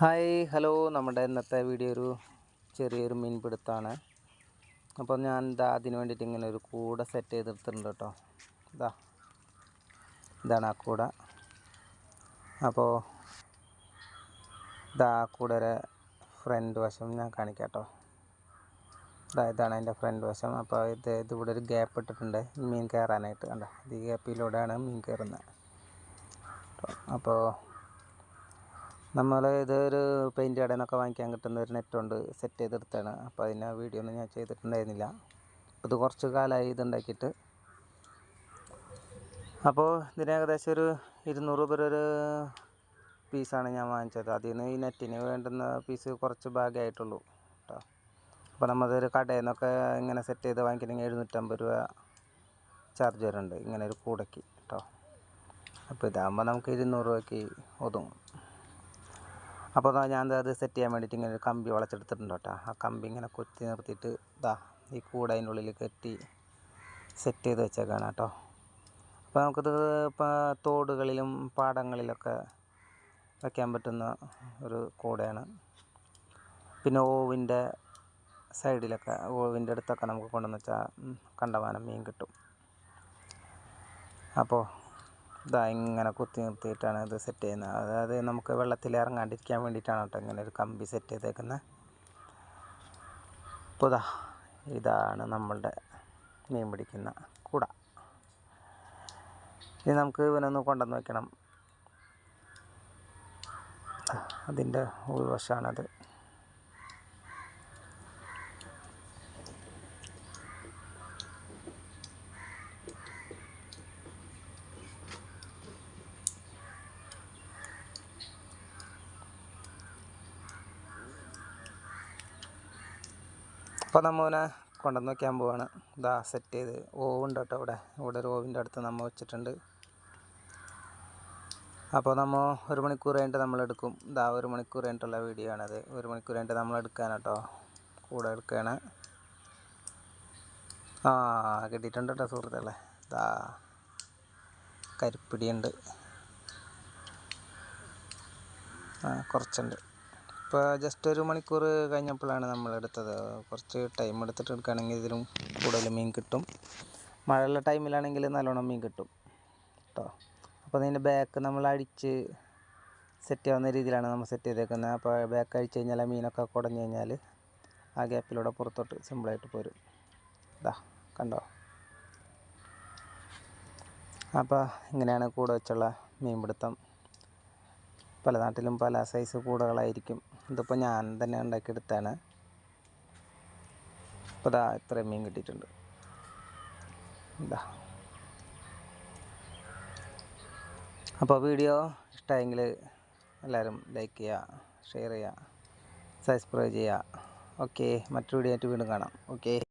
Hi hello. നമ്മുടെ ഇന്നത്തെ video ഒരു ചെറിയൊരു മീൻപിടുത്താണ്. അപ്പോൾ ഞാൻ ഇതാ അതിന് വേണ്ടിയിട്ട് ഇങ്ങനെ ഒരു കൂട സെറ്റ് ചെയ്തെടുത്തിട്ടുണ്ട് കേട്ടോ. ഇതാ ഇതാണ് ആ കൂട. അപ്പോൾ ഇതാ ഒരു ഫ്രണ്ട് വശം ഞാൻ കാണിക്കാം കേട്ടോ. ഇതാ ഇതാണ് അതിന്റെ ഫ്രണ്ട് വശം. അപ്പോൾ ഇത് ഇതിവിടെ ഒരു ഗ്യാപ്പ് ഇട്ടിട്ടുണ്ട്. മീൻ കയറാനായിട്ട്. കണ്ടോ? ഈ ഗ്യാപ്പിലൂടെയാണ് മീൻ കയറുന്നത്. അപ്പോൾ നമ്മൾ ഇതൊരു പെയിന്റ് കടയിൽ നിന്നൊക്കെ വാങ്ങിക്കാൻ കിട്ടുന്ന ഒരു നെറ്റ് കൊണ്ട് സെറ്റ് ചെയ്തെടുത്താണ് അപ്പോൾ അതിന് വീഡിയോ ഒന്നും ഞാൻ ചെയ്തിട്ടുണ്ടായിരുന്നില്ല. ഇത് കുറച്ച് കാലമായി ഇതുണ്ടാക്കിയിട്ട്. അപ്പോൾ ഇതിന് ഏകദേശം ഒരു ഇരുന്നൂറ് രൂപ ഒരു പീസാണ് ഞാൻ വാങ്ങിച്ചത്. അതിൽ നിന്ന് ഈ നെറ്റിന് വേണ്ടുന്ന പീസ് കുറച്ച് ഭാഗമായിട്ടുള്ളൂ കേട്ടോ അപ്പോൾ നമ്മളൊരു കടയിൽ നിന്നൊക്കെ ഇങ്ങനെ സെറ്റ് ചെയ്ത് വാങ്ങിക്കണമെങ്കിൽ എഴുന്നൂറ്റമ്പത് രൂപ ചാർജ് വരുന്നുണ്ട് ഇങ്ങനെ ഒരു കൂടയ്ക്ക് കേട്ടോ അപ്പോൾ ഇതാകുമ്പോൾ നമുക്ക് ഇരുന്നൂറ് രൂപയ്ക്ക് ഒതുങ്ങും. അപ്പോൾ ഞാൻ അത് സെറ്റ് ചെയ്യാൻ വേണ്ടിയിട്ട് ഇങ്ങനെ ഒരു കമ്പി വളച്ചെടുത്തിട്ടുണ്ട് കേട്ടോ. ആ കമ്പി ഇങ്ങനെ കൊത്തി നിർത്തിയിട്ട് ഇതാ ഈ കൂടെ അതിന്റെ ഉള്ളിൽ കെട്ടി സെറ്റ് ചെയ്ത് വെച്ചേക്കാണ് കേട്ടോ. അപ്പോൾ നമുക്കിത് ഇപ്പോൾ തോടുകളിലും പാടങ്ങളിലൊക്കെ വയ്ക്കാൻ പറ്റുന്ന ഒരു കൂടയാണ്. പിന്നെ ഓവിന്റെ സൈഡിലൊക്കെ ഓവിന്റെ അടുത്തൊക്കെ നമുക്ക് കൊണ്ടുവന്ന് വെച്ചാൽ കണ്ടമാനം മീൻ കിട്ടും. അപ്പോൾ ഇതാ ഇങ്ങനെ കുത്തി നിർത്തിയിട്ടാണ് ഇത് സെറ്റ് ചെയ്യുന്നത്. അതായത് നമുക്ക് വെള്ളത്തിൽ ഇറങ്ങാണ്ടിരിക്കാൻ വേണ്ടിയിട്ടാണ് കേട്ടോ ഇങ്ങനെ ഒരു കമ്പി സെറ്റ് ചെയ്തേക്കുന്നത് അപ്പോൾ ഇതാ ഇതാണ് നമ്മളുടെ മീൻ പിടിക്കുന്ന കുട. ഇനി നമുക്ക് ഇവനൊന്ന് കൊണ്ടുവന്ന് വെക്കണം. അതിന്റെ ഉൾവശമാണത് അപ്പോൾ നമ്മനെ കൊണ്ടുവന്ന് വയ്ക്കാൻ പോവാണ്. ഇതാ സെറ്റ് ചെയ്ത്. ഓവുണ്ട് കേട്ടോ ഇവിടെ ഇവിടെ ഒരു ഓവിന്റെ അടുത്ത് നമ്മൾ വെച്ചിട്ടുണ്ട്. അപ്പോൾ നമ്മൾ ഒരു മണിക്കൂർ കഴിഞ്ഞിട്ട് നമ്മൾ എടുക്കും. ഇതാ ഒരു മണിക്കൂർ കഴിഞ്ഞിട്ടുള്ള വീഡിയോ ആണത്. ഒരു മണിക്കൂർ കഴിഞ്ഞിട്ട് നമ്മൾ എടുക്കാൻ കേട്ടോ. കൂടെ എടുക്കുകയാണ് ആ കിട്ടിയിട്ടുണ്ട് കേട്ടോ സുഹൃത്തുക്കളെ. ഇതാ കരിപ്പിടിയുണ്ട്. ആ കുറച്ചുണ്ട്. ഇപ്പോൾ ജസ്റ്റ് ഒരു മണിക്കൂർ കഴിഞ്ഞപ്പോഴാണ് നമ്മൾ എടുത്തത് കുറച്ച് ടൈം എടുത്തിട്ട് എടുക്കുകയാണെങ്കിൽ ഇതിലും കൂടുതൽ മീൻ കിട്ടും. മഴയുള്ള ടൈമിലാണെങ്കിൽ നല്ലോണം മീൻ കിട്ടും കേട്ടോ അപ്പോൾ അതിന്റെ ബാക്ക് നമ്മൾ അടിച്ച് സെറ്റ് ആവുന്ന രീതിയിലാണ് നമ്മൾ സെറ്റ് ചെയ്തേക്കുന്നത്. അപ്പോൾ ബാക്ക് അഴിച്ച് കഴിഞ്ഞാൽ മീനൊക്കെ കുടഞ്ഞു കഴിഞ്ഞാൽ ആ ഗ്യാപ്പിലൂടെ പുറത്തോട്ട് സിമ്പിളായിട്ട് പോരും. ഇതാ കണ്ടോ? അപ്പോൾ ഇങ്ങനെയാണ് കൂടെ വെച്ചുള്ള മീൻപിടുത്തം. പല നാട്ടിലും പല സൈസ് കൂടുകളായിരിക്കും. ഇതിപ്പോൾ ഞാൻ തന്നെ ഉണ്ടാക്കിയെടുത്താണ് ഇപ്പോൾ ഇതാ ഇത്രയും മീൻ കിട്ടിയിട്ടുണ്ട്. അപ്പോൾ വീഡിയോ ഇഷ്ടമായെങ്കിൽ എല്ലാവരും ലൈക്ക് ചെയ്യുക ഷെയർ ചെയ്യുക സബ്സ്ക്രൈബ് ചെയ്യുക. ഓക്കെ മറ്റൊരു വീഡിയോ ആയിട്ട് വീണ്ടും കാണാം. ഓക്കെ